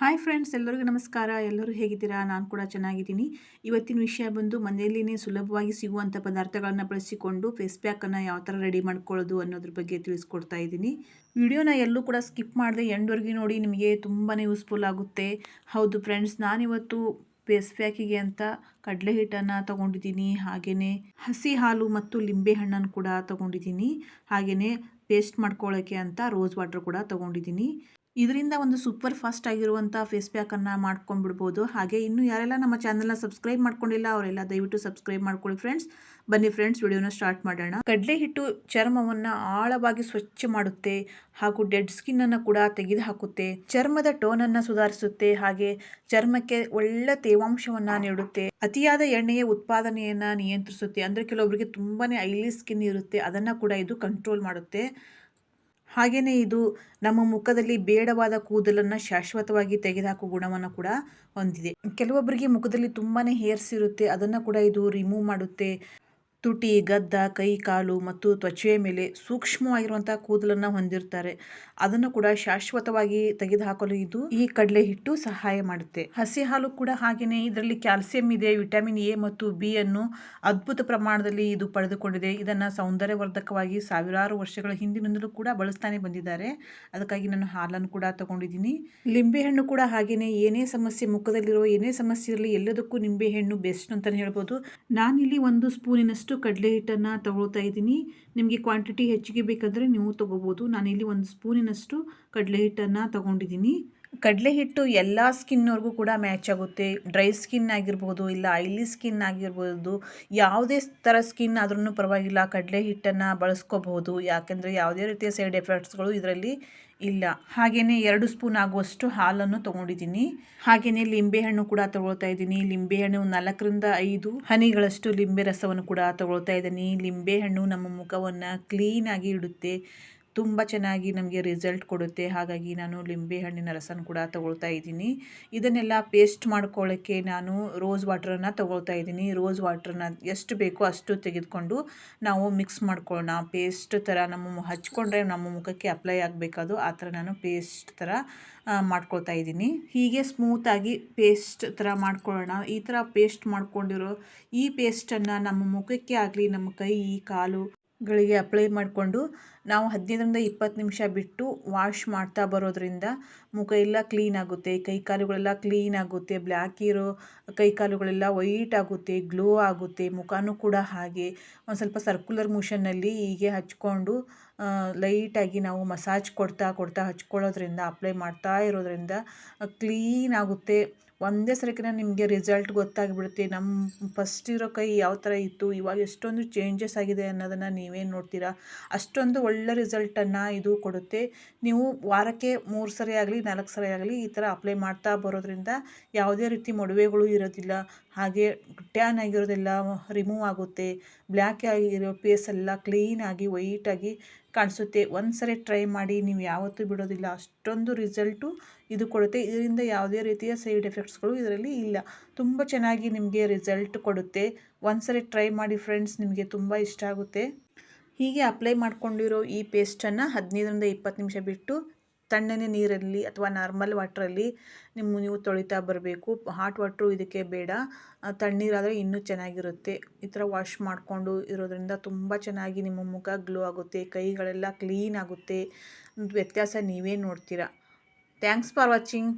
Hi friends ಎಲ್ಲರಿಗೂ ನಮಸ್ಕಾರ. ಎಲ್ಲರೂ ಹೇಗಿದ್ದೀರಾ? ನಾನು ಕೂಡ ಚೆನ್ನಾಗಿದ್ದೀನಿ. ಇವತ್ತಿನ ವಿಷಯ ಬಂದು ಮನೆಯಲ್ಲಿನೇ ಸುಲಭವಾಗಿ ಸಿಗುವಂಥ ಪದಾರ್ಥಗಳನ್ನು ಬಳಸಿಕೊಂಡು ಫೇಸ್ ಪ್ಯಾಕನ್ನು ಯಾವ ಥರ ರೆಡಿ ಮಾಡ್ಕೊಳ್ಳೋದು ಅನ್ನೋದ್ರ ಬಗ್ಗೆ ತಿಳಿಸ್ಕೊಡ್ತಾ ಇದ್ದೀನಿ. ವಿಡಿಯೋನ ಎಲ್ಲೂ ಕೂಡ ಸ್ಕಿಪ್ ಮಾಡದೆ ಎಂಡ್ವರೆಗೆ ನೋಡಿ ನಿಮಗೆ ತುಂಬಾ ಯೂಸ್ಫುಲ್ ಆಗುತ್ತೆ. ಹೌದು ಫ್ರೆಂಡ್ಸ್ ನಾನಿವತ್ತು ಫೇಸ್ ಪ್ಯಾಕಿಗೆ ಅಂತ ಕಡಲೆ ಹಿಟ್ಟನ್ನು ತೊಗೊಂಡಿದ್ದೀನಿ. ಹಾಗೆಯೇ ಹಸಿ ಹಾಲು ಮತ್ತು ಲಿಂಬೆ ಹಣ್ಣನ್ನು ಕೂಡ ತೊಗೊಂಡಿದ್ದೀನಿ. ಹಾಗೆಯೇ ಪೇಸ್ಟ್ ಮಾಡ್ಕೊಳ್ಳೋಕ್ಕೆ ಅಂತ ರೋಸ್ ವಾಟರ್ ಕೂಡ ತೊಗೊಂಡಿದ್ದೀನಿ. ಇದರಿಂದ ಒಂದು ಸೂಪರ್ ಫಾಸ್ಟ್ ಆಗಿರುವಂಥ ಫೇಸ್ ಪ್ಯಾಕನ್ನು ಮಾಡ್ಕೊಂಡ್ಬಿಡ್ಬೋದು. ಹಾಗೆ ಇನ್ನು ಯಾರೆಲ್ಲ ನಮ್ಮ ಚಾನಲ್ನ ಸಬ್ಸ್ಕ್ರೈಬ್ ಮಾಡ್ಕೊಂಡಿಲ್ಲ, ಅವರೆಲ್ಲ ದಯವಿಟ್ಟು ಸಬ್ಸ್ಕ್ರೈಬ್ ಮಾಡ್ಕೊಳ್ಳಿ ಫ್ರೆಂಡ್ಸ್. ಬನ್ನಿ ಫ್ರೆಂಡ್ಸ್, ವಿಡಿಯೋನ ಸ್ಟಾರ್ಟ್ ಮಾಡೋಣ. ಕಡಲೆ ಹಿಟ್ಟು ಚರ್ಮವನ್ನು ಆಳವಾಗಿ ಸ್ವಚ್ಛ ಮಾಡುತ್ತೆ. ಹಾಗೂ ಡೆಡ್ ಸ್ಕಿನ್ನನ್ನು ಕೂಡ ತೆಗೆದು ಹಾಕುತ್ತೆ ಚರ್ಮದ ಟೋನನ್ನು ಸುಧಾರಿಸುತ್ತೆ, ಹಾಗೆ ಚರ್ಮಕ್ಕೆ ಒಳ್ಳೆ ತೇವಾಂಶವನ್ನು ನೀಡುತ್ತೆ. ಅತಿಯಾದ ಎಣ್ಣೆಯ ಉತ್ಪಾದನೆಯನ್ನು ನಿಯಂತ್ರಿಸುತ್ತೆ. ಅಂದರೆ ಕೆಲವೊಬ್ಬರಿಗೆ ತುಂಬಾ ಐಲಿ ಸ್ಕಿನ್ ಇರುತ್ತೆ, ಅದನ್ನು ಕೂಡ ಇದು ಕಂಟ್ರೋಲ್ ಮಾಡುತ್ತೆ. ಹಾಗೆಯೇ ಇದು ನಮ್ಮ ಮುಖದಲ್ಲಿ ಬೇಡವಾದ ಕೂದಲನ್ನು ಶಾಶ್ವತವಾಗಿ ತೆಗೆದುಹಾಕುವ ಗುಣವನ್ನು ಕೂಡ ಹೊಂದಿದೆ. ಕೆಲವೊಬ್ಬರಿಗೆ ಮುಖದಲ್ಲಿ ತುಂಬಾ ಹೇರ್ಸ್ ಇರುತ್ತೆ, ಅದನ್ನು ಕೂಡ ಇದು ರಿಮೂವ್ ಮಾಡುತ್ತೆ. ತುಟಿ, ಗದ್ದ, ಕೈ, ಕಾಲು ಮತ್ತು ತ್ವಚೆಯ ಮೇಲೆ ಸೂಕ್ಷ್ಮವಾಗಿರುವಂತಹ ಕೂದಲನ್ನು ಹೊಂದಿರ್ತಾರೆ. ಅದನ್ನು ಕೂಡ ಶಾಶ್ವತವಾಗಿ ತೆಗೆದುಹಾಕಲು ಇದು ಈ ಕಡಲೆ ಹಿಟ್ಟು ಸಹಾಯ ಮಾಡುತ್ತೆ. ಹಸಿ ಹಾಲು ಕೂಡ ಹಾಗೆಯೇ ಇದರಲ್ಲಿ ಕ್ಯಾಲ್ಸಿಯಂ ಇದೆ, ವಿಟಮಿನ್ ಎ ಮತ್ತು ಬಿ ಅನ್ನು ಅದ್ಭುತ ಪ್ರಮಾಣದಲ್ಲಿ ಇದು ಪಡೆದುಕೊಂಡಿದೆ. ಇದನ್ನು ಸೌಂದರ್ಯವರ್ಧಕವಾಗಿ ಸಾವಿರಾರು ವರ್ಷಗಳ ಹಿಂದಿನಿಂದಲೂ ಕೂಡ ಬಳಸ್ತಾನೆ ಬಂದಿದ್ದಾರೆ. ಅದಕ್ಕಾಗಿ ನಾನು ಹಾಲನ್ನು ಕೂಡ ತಗೊಂಡಿದ್ದೀನಿ. ಲಿಂಬೆಹಣ್ಣು ಕೂಡ ಹಾಗೆಯೇ ಏನೇ ಸಮಸ್ಯೆ ಮುಖದಲ್ಲಿರುವ ಏನೇ ಸಮಸ್ಯೆ ಇರಲಿ ಎಲ್ಲದಕ್ಕೂ ನಿಂಬೆಹಣ್ಣು ಬೆಸ್ಟ್ ಅಂತಲೇ ಹೇಳ್ಬೋದು. ನಾನಿಲ್ಲಿ ಒಂದು ಸ್ಪೂನಿನಷ್ಟು ಕಡಲೆ ಹಿಟ್ಟನ್ನು ತಗೊಳ್ತಾ ಇದ್ದೀನಿ. ನಿಮಗೆ ಕ್ವಾಂಟಿಟಿ ಹೆಚ್ಚಿಗೆ ಬೇಕಾದರೆ ನೀವು ತೊಗೋಬೋದು. ನಾನಿಲ್ಲಿ ಒಂದು ಸ್ಪೂನಿನಷ್ಟು ಕಡಲೆ ಹಿಟ್ಟನ್ನು ತಗೊಂಡಿದ್ದೀನಿ. ಕಡಲೆ ಹಿಟ್ಟು ಎಲ್ಲ ಸ್ಕಿನ್ನವ್ರಿಗೂ ಕೂಡ ಮ್ಯಾಚ್ ಆಗುತ್ತೆ. ಡ್ರೈ ಸ್ಕಿನ್ ಆಗಿರ್ಬೋದು, ಇಲ್ಲ ಆಯಿಲಿ ಸ್ಕಿನ್ ಆಗಿರ್ಬೋದು, ಯಾವುದೇ ಥರ ಸ್ಕಿನ್ ಆದ್ರೂ ಪರವಾಗಿಲ್ಲ. ಕಡಲೆ ಹಿಟ್ಟನ್ನು ಬಳಸ್ಕೋಬಹುದು. ಯಾಕೆಂದರೆ ಯಾವುದೇ ರೀತಿಯ ಸೈಡ್ ಎಫೆಕ್ಟ್ಸ್ಗಳು ಇದರಲ್ಲಿ ಇಲ್ಲ. ಹಾಗೆಯೇ ಎರಡು ಸ್ಪೂನ್ ಆಗುವಷ್ಟು ಹಾಲನ್ನು ತೊಗೊಂಡಿದ್ದೀನಿ. ಹಾಗೆಯೇ ಲಿಂಬೆಹಣ್ಣು ಕೂಡ ತೊಗೊಳ್ತಾ ಇದ್ದೀನಿ. ಲಿಂಬೆಹಣ್ಣು ನಾಲ್ಕರಿಂದ ಐದು ಹನಿಗಳಷ್ಟು ಲಿಂಬೆ ರಸವನ್ನು ಕೂಡ ತಗೊಳ್ತಾ ಇದ್ದೀನಿ. ಲಿಂಬೆಹಣ್ಣು ನಮ್ಮ ಮುಖವನ್ನು ಕ್ಲೀನಾಗಿ ಇಡುತ್ತೆ. ತುಂಬ ಚೆನ್ನಾಗಿ ನಮಗೆ ರಿಸಲ್ಟ್ ಕೊಡುತ್ತೆ. ಹಾಗಾಗಿ ನಾನು ಲಿಂಬೆ ಹಣ್ಣಿನ ರಸನ ಕೂಡ ತಗೊಳ್ತಾ ಇದ್ದೀನಿ. ಇದನ್ನೆಲ್ಲ ಪೇಸ್ಟ್ ಮಾಡ್ಕೊಳ್ಳೋಕ್ಕೆ ನಾನು ರೋಸ್ ವಾಟ್ರನ್ನು ತಗೊಳ್ತಾ ಇದ್ದೀನಿ. ರೋಸ್ ವಾಟ್ರನ್ನ ಎಷ್ಟು ಬೇಕೋ ಅಷ್ಟು ತೆಗೆದುಕೊಂಡು ನಾವು ಮಿಕ್ಸ್ ಮಾಡ್ಕೊಳ್ಳೋಣ ಪೇಸ್ಟ್ ಥರ ನಮ್ಮ ಹಚ್ಕೊಂಡ್ರೆ ನಮ್ಮ ಮುಖಕ್ಕೆ ಅಪ್ಲೈ ಆಗಬೇಕಾದು. ಆ ಥರ ನಾನು ಪೇಸ್ಟ್ ಥರ ಮಾಡ್ಕೊಳ್ತಾ ಇದ್ದೀನಿ. ಹೀಗೆ ಸ್ಮೂತಾಗಿ ಪೇಸ್ಟ್ ಥರ ಮಾಡ್ಕೊಳ್ಳೋಣ ಈ ಥರ ಪೇಸ್ಟ್ ಮಾಡ್ಕೊಂಡಿರೋ ಈ ಪೇಸ್ಟನ್ನು ನಮ್ಮ ಮುಖಕ್ಕೆ ಆಗಲಿ, ನಮ್ಮ ಕೈ, ಕಾಲು ಗಳಿಗೆ ಅಪ್ಲೈ ಮಾಡಿಕೊಂಡು ನಾವು ಹದಿನೈದರಿಂದ ಇಪ್ಪತ್ತು ನಿಮಿಷ ಬಿಟ್ಟು ವಾಶ್ ಮಾಡ್ತಾ ಬರೋದರಿಂದ ಮುಖ ಎಲ್ಲ ಕ್ಲೀನ್ ಆಗುತ್ತೆ, ಕೈ ಕಾಲುಗಳೆಲ್ಲ ಕ್ಲೀನ್ ಆಗುತ್ತೆ ಬ್ಲ್ಯಾಕ್ ಇರೋ ಕೈ ಕಾಲುಗಳೆಲ್ಲ ವೈಟ್ ಆಗುತ್ತೆ ಗ್ಲೋ ಆಗುತ್ತೆ, ಮುಖನೂ ಕೂಡ ಹಾಗೆ. ಒಂದು ಸ್ವಲ್ಪ ಸರ್ಕ್ಯುಲರ್ ಮೋಷನ್ನಲ್ಲಿ ಹೀಗೆ ಹಚ್ಕೊಂಡು ಲೈಟಾಗಿ ನಾವು ಮಸಾಜ್ ಕೊಡ್ತಾ ಕೊಡ್ತಾ ಹಚ್ಕೊಳ್ಳೋದ್ರಿಂದ ಅಪ್ಲೈ ಮಾಡ್ತಾ ಇರೋದ್ರಿಂದ ಕ್ಲೀನ್ ಆಗುತ್ತೆ. ಒಂದೇ ಸರಿಕಿನ ನಿಮಗೆ ರಿಸಲ್ಟ್ ಗೊತ್ತಾಗಿಬಿಡುತ್ತೆ. ನಮ್ಮ ಫಸ್ಟ್ ಇರೋ ಕೈ ಯಾವ ಥರ ಇತ್ತು, ಇವಾಗ ಎಷ್ಟೊಂದು ಚೇಂಜಸ್ ಆಗಿದೆ ಅನ್ನೋದನ್ನು ನೀವೇನು ನೋಡ್ತೀರಾ? ಅಷ್ಟೊಂದು ಒಳ್ಳೆ ರಿಸಲ್ಟನ್ನು ಇದು ಕೊಡುತ್ತೆ. ನೀವು ವಾರಕ್ಕೆ ಮೂರು ಸರಿ ಆಗಲಿ, ನಾಲ್ಕು ಸರಿ ಆಗಲಿ ಈ ಥರ ಅಪ್ಲೈ ಮಾಡ್ತಾ ಬರೋದ್ರಿಂದ ಯಾವುದೇ ರೀತಿ ಮೊಡವೆಗಳು ಇರೋದಿಲ್ಲ. ಹಾಗೆ ಟ್ಯಾನ್ ಆಗಿರೋದೆಲ್ಲ ರಿಮೂವ್ ಆಗುತ್ತೆ. ಬ್ಲ್ಯಾಕ್ ಆಗಿರೋ ಫೇಸ್ ಎಲ್ಲ ಕ್ಲೀನಾಗಿ ವೈಟಾಗಿ ಕಾಣಿಸುತ್ತೆ. ಒಂದು ಸರಿ ಟ್ರೈ ಮಾಡಿ, ನೀವು ಯಾವತ್ತೂ ಬಿಡೋದಿಲ್ಲ. ಅಷ್ಟೊಂದು ರಿಸಲ್ಟು ಇದು ಕೊಡುತ್ತೆ. ಇದರಿಂದ ಯಾವುದೇ ರೀತಿಯ ಸೈಡ್ ಎಫೆಕ್ಟ್ಸ್ಗಳು ಇದರಲ್ಲಿ ಇಲ್ಲ. ತುಂಬ ಚೆನ್ನಾಗಿ ನಿಮಗೆ ರಿಸಲ್ಟ್ ಕೊಡುತ್ತೆ. ಒಂದು ಸರಿ ಟ್ರೈ ಮಾಡಿ ಫ್ರೆಂಡ್ಸ್, ನಿಮಗೆ ತುಂಬ ಇಷ್ಟ ಆಗುತ್ತೆ. ಹೀಗೆ ಅಪ್ಲೈ ಮಾಡ್ಕೊಂಡಿರೋ ಈ ಪೇಸ್ಟನ್ನು ಹದಿನೈದರಿಂದ ಇಪ್ಪತ್ತು ನಿಮಿಷ ಬಿಟ್ಟು ತಣ್ಣನೆ ನೀರಲ್ಲಿ ಅಥವಾ ನಾರ್ಮಲ್ ವಾಟ್ರಲ್ಲಿ ನಿಮ್ಮ ನೀವು ತೊಳಿತಾ ಬರಬೇಕು. ಹಾಟ್ ವಾಟ್ರು ಇದಕ್ಕೆ ಬೇಡ. ತಣ್ಣೀರಾದರೆ ಇನ್ನೂ ಚೆನ್ನಾಗಿರುತ್ತೆ. ಈ ಥರ ವಾಶ್ ಮಾಡಿಕೊಂಡು ಇರೋದ್ರಿಂದ ತುಂಬ ಚೆನ್ನಾಗಿ ನಿಮ್ಮ ಮುಖ ಗ್ಲೋ ಆಗುತ್ತೆ. ಕೈಗಳೆಲ್ಲ ಕ್ಲೀನ್ ಆಗುತ್ತೆ. ವ್ಯತ್ಯಾಸ ನೀವೇ ನೋಡ್ತೀರಾ. Thanks for watching